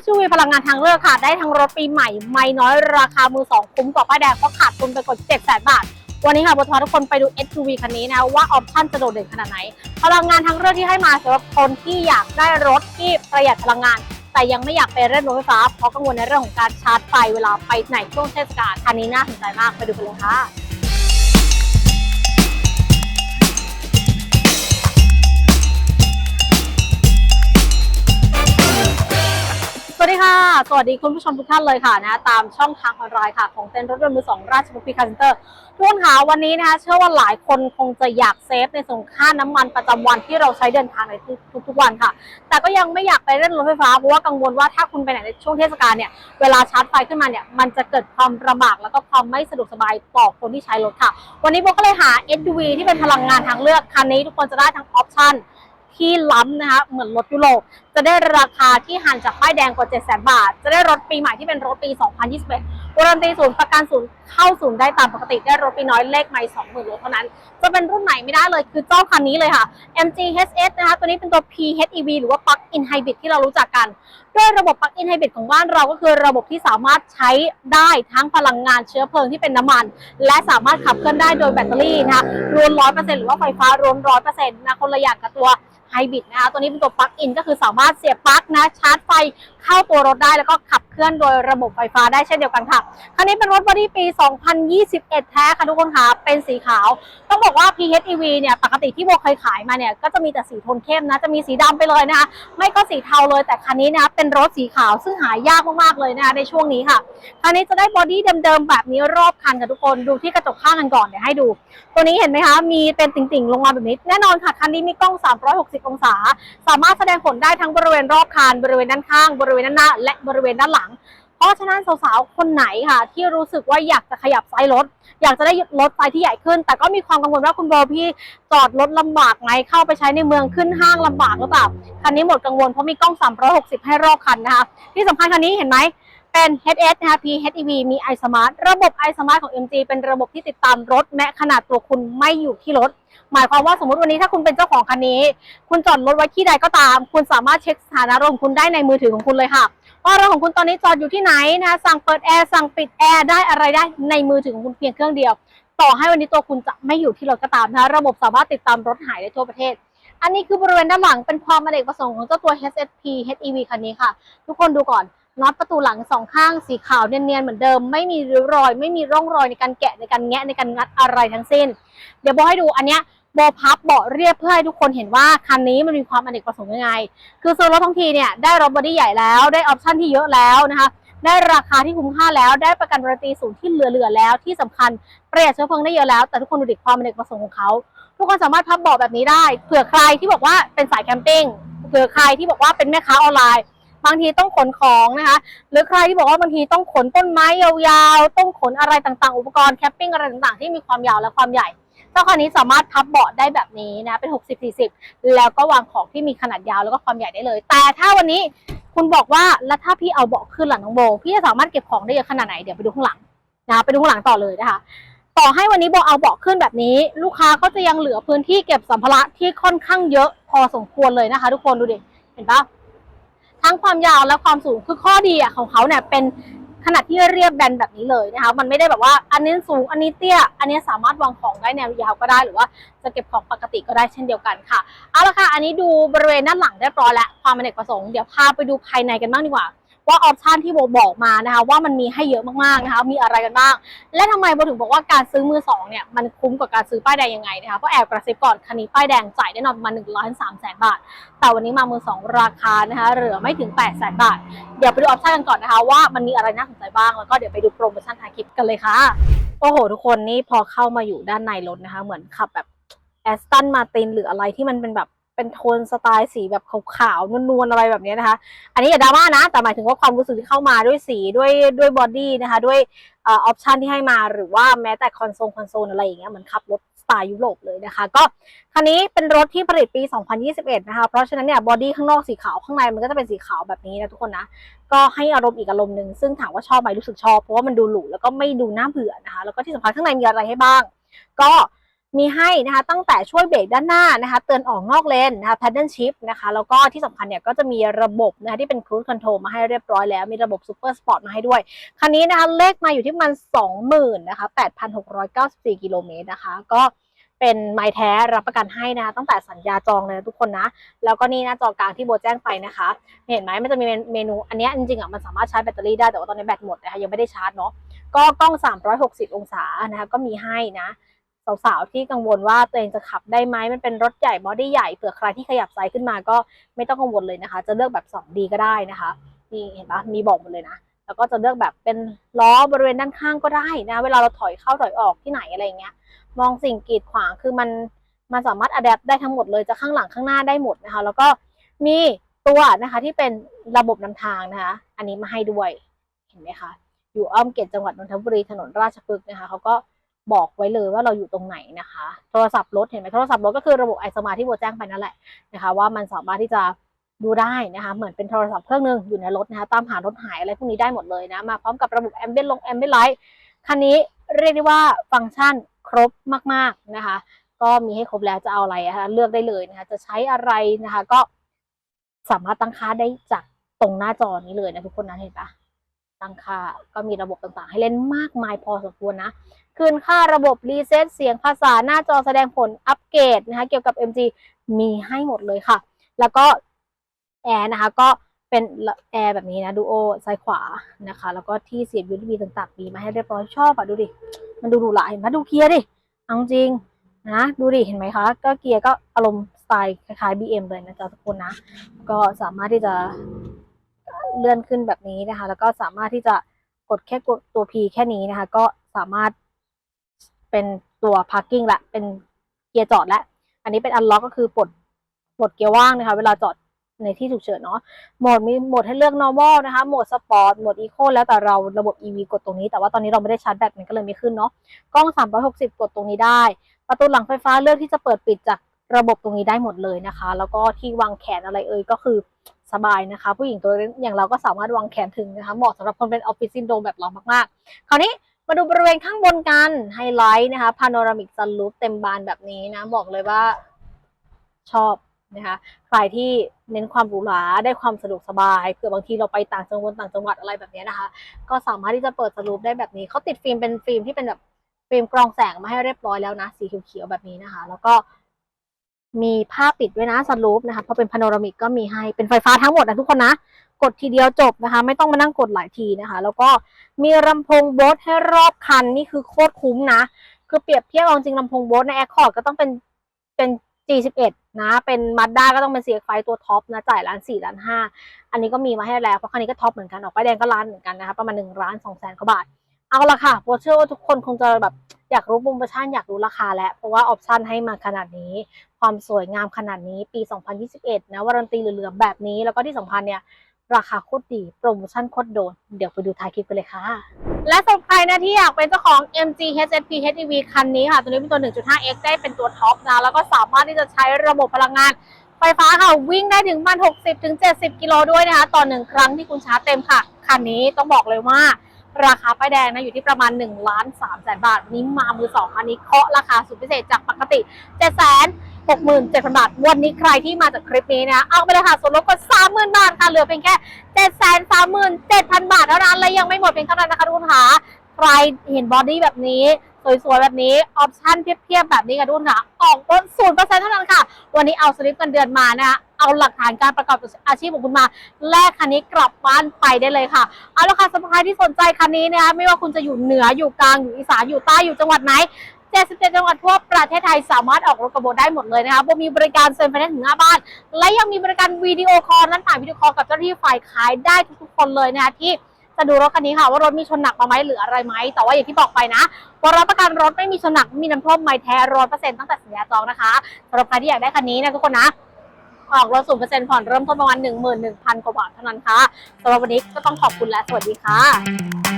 SUV พลังงานทางเลือกค่ะ ได้ทั้งรถปีใหม่ ไม่น้อยราคามือสองคุ้มกว่าป้ายแดงเพราะขาดทุนไปกว่า7 0 0 0 0บาท วันนี้ค่ะบททุกคนไปดู SUV คันนี้นะว่าออปชั่นจะโดดเด่นขนาดไหน พลังงานทางเลือกที่ให้มาสำหรับคนที่อยากได้รถที่ประหยัดพลังงาน แต่ยังไม่อยากไปเล่นรถไฟฟ้าเพราะกังวลในเรื่องของการชาร์จไฟเวลาไปไหนช่วงเทศกาลคันนี้น่าสนใจมากไปดูกันเลยค่ะ วัสดีค่ะ สวัสดีคุณผู้ชมทุกท่านเลยค่ะนะ ตามช่องทางออนไลน์ค่ะ ของเต็นท์รถยนต์มือสองราชบุรีคาร์เซ็นเตอร์ทุกคนค่ะวันนี้นะคะเชื่อว่าหลายคนคงจะอยากเซฟในส่วนค่าน้ำมันประจำวันที่เราใช้เดินทางในทุกๆวันค่ะ แต่ก็ยังไม่อยากไปเล่นรถไฟฟ้าเพราะว่ากังวลว่าถ้าคุณไปไหนในช่วงเทศกาลเนี่ยเวลาชาร์จไฟขึ้นมาเนี่ยมันจะเกิดความลำบากแล้วก็ความไม่สะดวกสบายต่อคนที่ใช้รถค่ะ วันนี้โบก็เลยหา SUV ที่เป็นพลังงานทางเลือกคันนี้ทุกคนจะได้ทั้งออปชั่นที่ล้ำนะคะเหมือนรถยุโรป จะได้ราคาที่ห่างจากป้ายแดงกว่า7 0 0 0 0บาท จะได้รถปีใหม่ที่เป็นรถปี 2021วารันตีศูนย์ประกันศูนย์เข้าศูนย์ได้ตามปกติได้รถปีน้อยเลขไม่20,000รถเท่านั้น จะเป็นรุ่นไหนไม่ได้เลยคือเจ้าคันนี้เลยค่ะ MG HS นะคะ ตัวนี้เป็นตัว PHEV หรือว่า Plug-in Hybrid ที่เรารู้จักกันด้วยระบบ Plug-in Hybrid ของบ้านเราก็คือระบบที่สามารถใช้ได้ทั้งพลังงานเชื้อเพลิงที่เป็นน้ำมัน และสามารถขับเคลื่อนได้โดยแบตเตอรี่นะคะรวน100%หรือว่าไฟฟ้ารวน100%นะคนละอย่างกับตัว ไฮบริดนะคะตัวนี้เป็นตัวปลั๊กอินก็คือสามารถเสียบปลั๊กนะชาร์จไฟเข้าตัวรถได้แล้วก็ขับ เคลื่อนโดยระบบไฟฟ้าได้เช่นเดียวกันค่ะ คันนี้เป็นรถบอดี้ปี 2021 แท้ค่ะทุกคนค่ะ เป็นสีขาว ต้องบอกว่า PHEV เนี่ย ปกติที่โบเคยขายมาเนี่ย ก็จะมีแต่สีโทนเข้มนะ จะมีสีดำไปเลยนะคะ ไม่ก็สีเทาเลย แต่คันนี้นะคะเป็นรถสีขาวซึ่งหายากมากๆเลยนะคะในช่วงนี้ค่ะ คันนี้จะได้บอดี้เดิมๆแบบนี้รอบคันค่ะทุกคน ดูที่กระจกข้างกันก่อนเดี๋ยวให้ดู ตัวนี้เห็นไหมคะ มีเป็นติ่งๆ ลงมาแบบนี้ แน่นอนค่ะ คันนี้มีกล้อง 360 องศา สามารถแสดงผลได้ทั้งบริเวณรอบคัน บริเวณด้านข้าง บริเวณด้านหน้า และบริเวณด้านหลังเพราะฉะนั้นสาวๆ คนไหนค่ะ ที่รู้สึกว่าอยากจะขยับไซส์รถ อยากจะได้รถไซส์ที่ใหญ่ขึ้น แต่ก็มีความกังวลว่าคุณโบพี่จอดรถลำบากไหมเข้าไปใช้ในเมืองขึ้นห้างลำบากหรือเปล่าคันนี้หมดกังวลเพราะมีกล้อง 360 ให้รอบคันนะคะที่สำคัญคันนี้เห็นไหม เป็น HS นะคะ PHEV มี iSmart ระบบ iSmart ของ MG เป็นระบบที่ติดตามรถ แม้ขนาดตัวคุณไม่อยู่ที่รถ หมายความว่าสมมติวันนี้ถ้าคุณเป็นเจ้าของคันนี้ คุณจอดรถไว้ที่ใดก็ตาม คุณสามารถเช็คสถานะรถของคุณได้ในมือถือของคุณเลยค่ะว่ารถของคุณตอนนี้จอดอยู่ที่ไหนนะคะสั่งเปิดแอร์สั่งปิดแอร์ได้อะไรได้ในมือถือของคุณเพียงเครื่องเดียว ต่อให้วันนี้ตัวคุณจะไม่อยู่ที่รถก็ตามนะระบบสามารถติดตามรถหายได้ทั่วประเทศอันนี้คือบริเวณด้านหลังเป็นความอเนกประสงค์ของเจ้าตัว HSP HEV คันนี้ค่ะ ทุกคนดูก่อน น็อตประตูหลังสองข้างสีขาวเนียนๆเหมือนเดิม ไม่มีริ้วรอย ไม่มีร่องรอยในการแกะในการแงะในการงัดอะไรทั้งสิ้น เดี๋ยวโบให้ดูอันเนี้ยโบพับเบาะเรียบเพื่อให้ทุกคนเห็นว่าคันนี้มันมีความอเนกประสงค์ยังไง คือซื้อรถทั้งทีเนี่ยได้รถบอดี้ใหญ่แล้วได้ออปชั่นที่เยอะแล้วนะคะได้ราคาที่คุ้มค่าแล้วได้ประกันวารันตีสูงที่เหลือๆแล้วที่สำคัญประหยัดเชื้อเพลิงได้เยอะแล้ว แต่ทุกคนดูดิความอเนกประสงค์ของเขาทุกคนสามารถพับเบาะแบบนี้ได้เผื่อใครที่บอกว่าเป็นสายแคมปิ้งเผื่อใครที่บอกว่าเป็นแม่ค้าออนไลน์ บางทีต้องขนของนะคะ หรือใครที่บอกว่าบางทีต้องขนต้นไม้ยาวๆ ต้องขนอะไรต่างๆ อุปกรณ์แคมปิ้งอะไรต่างๆ ที่มีความยาวและความใหญ่เจ้าคันนี้สามารถพับเบาะได้แบบนี้นะเป็น 60-40 แล้วก็วางของที่มีขนาดยาวแล้วก็ความใหญ่ได้เลย แต่ถ้าวันนี้คุณบอกว่าแล้วถ้าพี่เอาเบาะขึ้นหลังน้องโบ พี่จะสามารถเก็บของได้เยอะขนาดไหนเดี๋ยวไปดูข้างหลังนะไปดูข้างหลังต่อเลยนะคะต่อให้วันนี้โบเอาเบาะขึ้นแบบนี้ ลูกค้าก็จะยังเหลือพื้นที่เก็บสัมภาระที่ค่อนข้างเยอะพอสมควรเลยนะคะ ทุกคนดูดิเห็นปะ ทั้งความยาวและความสูงคือข้อดีอะของเขาเนี่ยเป็นขนาดที่เรียบแบนแบบนี้เลยนะคะ มันไม่ได้แบบว่าอันนี้สูงอันนี้เตี้ย อันนี้สามารถวางของได้แนวยาวก็ได้หรือว่าจะเก็บของปกติก็ได้เช่นเดียวกันค่ะ เอาละค่ะ อันนี้ดูบริเวณด้านหลังเรียบร้อยแล้วความอเอกประสงค์ เดี๋ยวพาไปดูภายในกันบ้างดีกว่า ว่าออปชันที่โบบอกมานะคะว่ามันมีให้เยอะมากๆนะคะมีอะไรกันบ้าง และทำไมโบถึงบอกว่าการซื้อมือสองเนี่ยมันคุ้มกว่าการซื้อป้ายแดงยังไงนะคะเพราะแอบกระซิบก่อนคันนี้ป้ายแดงจ่ายแน่นอนประมาณหนึ่งล้านสามแสนบาท แต่วันนี้มามือสองราคานะคะเหลือไม่ถึง8ปดแสนบาท เดี๋ยวไปดูออปชันกันก่อนนะคะว่ามันมีอะไรน่าสนใจบ้างแล้วก็เดี๋ยวไปดูโปรโมชั่นท้ายคลิปกันเลยค่ะโอ้โห ทุกคนนี่พอเข้ามาอยู่ด้านในรถนะคะ เหมือนขับแบบแอสตันมาตินหรืออะไรที่มันเป็นแบบ เป็นโทนสไตล์สีแบบขาวๆนวลๆอะไรแบบนี้นะคะ อันนี้อย่าดราม่านะ แต่หมายถึงว่าความรู้สึกที่เข้ามาด้วยสีด้วยด้วยบอดี้นะคะ ด้วยออปชันที่ให้มาหรือว่าแม้แต่คอนโซลคอนโซลอะไรอย่างเงี้ยเหมือนขับรถสไตล์ยุโรปเลยนะคะ ก็คันนี้เป็นรถที่ผลิตปี 2021 นะคะ เพราะฉะนั้นเนี่ยบอดี้ข้างนอกสีขาวข้างในมันก็จะเป็นสีขาวแบบนี้นะทุกคนนะ ก็ให้อารมณ์อีกอารมณ์หนึ่งซึ่งถามว่าชอบไหมรู้สึกชอบเพราะว่ามันดูหรูแล้วก็ไม่ดูน่าเบื่อนะคะ แล้วก็ที่สำคัญข้างในมีอะไรให้บ้าง ก็ มีให้นะคะตั้งแต่ช่วยเบรกด้านหน้านะคะเตือนออกนอกเลนนะคะ paddle shift นะคะแล้วก็ที่สำคัญเนี่ยก็จะมีระบบนะคะที่เป็น cruise control มาให้เรียบร้อยแล้ว มีระบบ super sport มาให้ด้วย คันนี้นะคะเลขมาอยู่ที่มัน 20,000นะคะ8,694 กิโลเมตรนะคะก็เป็นไม้แท้รับประกันให้นะคะตั้งแต่สัญญาจองเลยทุกคนนะ แล้วก็นี่หน้าจอกลางที่โบแจ้งไปนะคะ เห็นไหมมันจะมีเมนูอันนี้จริงๆอะมันสามารถชาร์จแบตเตอรี่ได้แต่ว่าตอนนี้แบตหมดนะคะยังไม่ได้ชาร์จเนาะก็กล้อง 360 องศานะคะก็มีให้นะ สาวๆที่กังวลว่าตัวเองจะขับได้ไหมมันเป็นรถใหญ่บอดี้ใหญ่เผื่อใครที่ขยับไซส์ขึ้นมาก็ไม่ต้องกังวลเลยนะคะ จะเลือกแบบ 2D ก็ได้นะคะนี่เห็นปะมีบอกหมดเลยนะ แล้วก็จะเลือกแบบเป็นล้อบริเวณด้านข้างก็ได้นะ เวลาเราถอยเข้าถอยออกที่ไหนอะไรเงี้ย มองสิ่งกีดขวางคือมันมันสามารถอัดแอปได้ทั้งหมดเลยจะข้างหลังข้างหน้าได้หมดนะคะ แล้วก็มีตัวนะคะที่เป็นระบบนำทางนะคะ อันนี้มาให้ด้วยเห็นไหมคะอยู่อ้อมเกตจังหวัดนนทบุรีถนนราชพฤกษ์นะคะเขาก็ บอกไว้เลยว่าเราอยู่ตรงไหนนะคะ โทรศัพท์รถเห็นไหมโทรศัพท์รถก็คือระบบไอสมาที่โบแจ้งไปนั่นแหละนะคะว่ามันสามารถที่จะดูได้นะคะ เหมือนเป็นโทรศัพท์เครื่องหนึงอยู่ในรถนะคะ ตามหารถหายอะไรพวกนี้ได้หมดเลยนะ มาพร้อมกับระบบแอมเบียนลงแอมเบียนไลท์คันนี้เรียกได้ว่าฟังก์ชันครบมาก ๆนะคะ ก็มีให้ครบแล้วจะเอาอะไรนะคะเลือกได้เลยนะคะ จะใช้อะไรนะคะ ก็สามารถตั้งค่าได้จากตรงหน้าจอนี้เลยนะทุกคนนะเห็นปะ ตั้งค่าก็มีระบบต่างๆ ให้เล่นมากมายพอสมควรนะคืนค่าระบบรีเซ็ตเสียงภาษาหน้าจอแสดงผลอัปเกรดนะคะเกี่ยวกับ MG มีให้หมดเลยค่ะ แล้วก็แอร์นะคะก็เป็นแอร์แบบนี้นะดูโอซ้ายขวานะคะ แล้วก็ที่เสียบ USB ต่างๆ มีมาให้เรียบร้อยชอบอะดูดิ มันดูหรูหราเห็นไหมดูเกียร์ดิเอาจริงนะดูดิเห็นไหมคะ ก็เกียร์ก็อารมณ์สไตล์คล้ายๆ BM เลยนะจ๊ะทุกคนนะ ก็สามารถที่จะ เลื่อนขึ้นแบบนี้นะคะ แล้วก็สามารถที่จะกดแค่ตัว P แค่นี้นะคะ ก็สามารถเป็นตัว parking ละ เป็นเกียร์จอดละ อันนี้เป็น unlock ก็คือปลดปลดเกียร์ว่างนะคะ เวลาจอดในที่ฉุกเฉินเนาะ โหมดมีโหมดให้เลือก normal นะคะ โหมด sport โหมด eco แล้วแต่เราระบบ EV กดตรงนี้ แต่ว่าตอนนี้เราไม่ได้ชาร์จแบตมันก็เลยไม่ขึ้นเนาะ กล้อง 360 กดตรงนี้ได้ ประตูหลังไฟฟ้าเลือกที่จะเปิดปิดจากระบบตรงนี้ได้หมดเลยนะคะ แล้วก็ที่วางแขนอะไรเอ่ยก็คือ สบายนะคะ ผู้หญิงตัวเล็กอย่างเราก็สามารถวางแขนถึงนะคะเหมาะสำหรับคนเป็นออฟฟิศซินโดรมแบบเรามากๆ คราวนี้มาดูบริเวณข้างบนกันไฮไลท์นะคะพาโนรามิกซันรูฟเต็มบานแบบนี้นะ บอกเลยว่าชอบนะคะใครที่เน้นความหรูหราได้ความสะดวกสบายเผื่อบางทีเราไปต่างจังหวัดต่างจังหวัดอะไรแบบนี้นะคะ ก็สามารถที่จะเปิดสรูปได้แบบนี้เขาติดฟิล์มเป็นฟิล์มที่เป็นแบบฟิล์มกรองแสงมาให้เรียบร้อยแล้วนะ สีเขียวๆแบบนี้นะคะ แล้วก็ มีผ้าปิดด้วยนะสรูปนะคะเพราะเป็นพาโนรามิกก็มีให้เป็นไฟฟ้าทั้งหมดนะทุกคนนะ กดทีเดียวจบนะคะ ไม่ต้องมานั่งกดหลายทีนะคะ แล้วก็มีลำโพงโบสให้รอบคันนี่คือโคตรคุ้มนะ คือเปรียบเทียบเอาจริงลำโพงโบสในแอคคอร์ดก็ต้องเป็นเป็น G11 นะ เป็นมาด้าก็ต้องเป็น CX5 ตัวท็อปนะ จ่ายล้านสี่ล้านห้าอันนี้ก็มีมาให้แล้ว เพราะคันนี้ก็ท็อปเหมือนกัน ออกป้ายแดงก็ล้านเหมือนกันนะคะ ประมาณหนึ่งล้านสองแสนกว่าบาท เอาละค่ะโบเชื่อว่าทุกคนคงจะแบบ อยากรู้โปรโมชั่นอยากรู้ราคาแล้วเพราะว่าออปชั่นให้มาขนาดนี้ ความสวยงามขนาดนี้ปี 2021 นะวารันตีเหลือๆแบบนี้แล้วก็ที่สำคัญเนี่ยราคาโคตรดี โปรโมชั่นโคตรโดน เดี๋ยวไปดูท้ายคลิปกันเลยค่ะ และสำหรับใครนะที่อยากเป็นเจ้าของ MG HSP HEV คันนี้ค่ะ ตัวนี้เป็นตัว 1.5X ได้เป็นตัวท็อปนะ แล้วก็สามารถที่จะใช้ระบบพลังงานไฟฟ้าค่ะ วิ่งได้ถึงประมัน 60-70 กิโลด้วยนะคะ ต่อหนึ่งครั้งที่คุณชาร์จเต็มค่ะ คันนี้ต้องบอกเลยว่า ราคาป้ายแดงนะอยู่ที่ประมาณ1ล้าน3แสนบาทวันนี้มามือสองคันนี้เคาะราคาสุดพิเศษจากปกติ7แสนหกหมื่นเจ็ดพันบาท วันนี้ใครที่มาจากคลิปนี้นะเอาไปเลยค่ะส่วนลดก่อนสามหมื่นบาทค่ะเหลือเพียงแค่737,000บาทเท่านั้นและยังไม่หมดเพียงเท่านั้นนะคะทุกคนค่ะใครเห็นบอดี้แบบนี้ สวยๆแบบนี้ออปชั่นเพียบๆแบบนี้ค่ะทุกคนค่ะ ออกรถศูนย์เปอร์เซ็นต์เท่านั้นค่ะ วันนี้เอาสลิปเงินเดือนมานะคะเอาหลักฐานการประกอบอาชีพของคุณมา แลกคันนี้กลับบ้านไปได้เลยค่ะ เอาละค่ะสำหรับใครที่สนใจคันนี้นะคะไม่ว่าคุณจะอยู่เหนืออยู่กลางอยู่อีสานอยู่ใต้อยู่จังหวัดไหน77จังหวัดทั่วประเทศไทยสามารถออกรถกระบะได้หมดเลยนะคะโบมีบริการเซ็นไฟแนนซ์ถึงหน้าบ้าน และยังมีบริการวิดีโอคอลนั้นผ่านวิดีโอคอลกับเจ้าหน้าที่ฝ่ายขายได้ทุกๆคนเลยนะคะที่ จะดูรถคันนี้ค่ะว่ารถมีชนหนักมาไหมหรืออะไรไหมแต่ว่าอย่างที่บอกไปนะว่ารับประกันรถไม่มีชนหนักม่มีน้ำท่วมไม่แท้ร้อยเปอร์เซ็นต์ตั้งแต่สัญญาจองนะคะสำหรับใครที่อยากได้คันนี้นะทุกคนนะออกรถศูนย์เปอร์เซ็นต์ผ่อนเริ่มต้นประมาณหนึ่งหมื่นหนึ่งพันกว่าบาทเท่านั้นค่ะสำหรับวันนี้ก็ต้องขอบคุณและสวัสดีค่ะ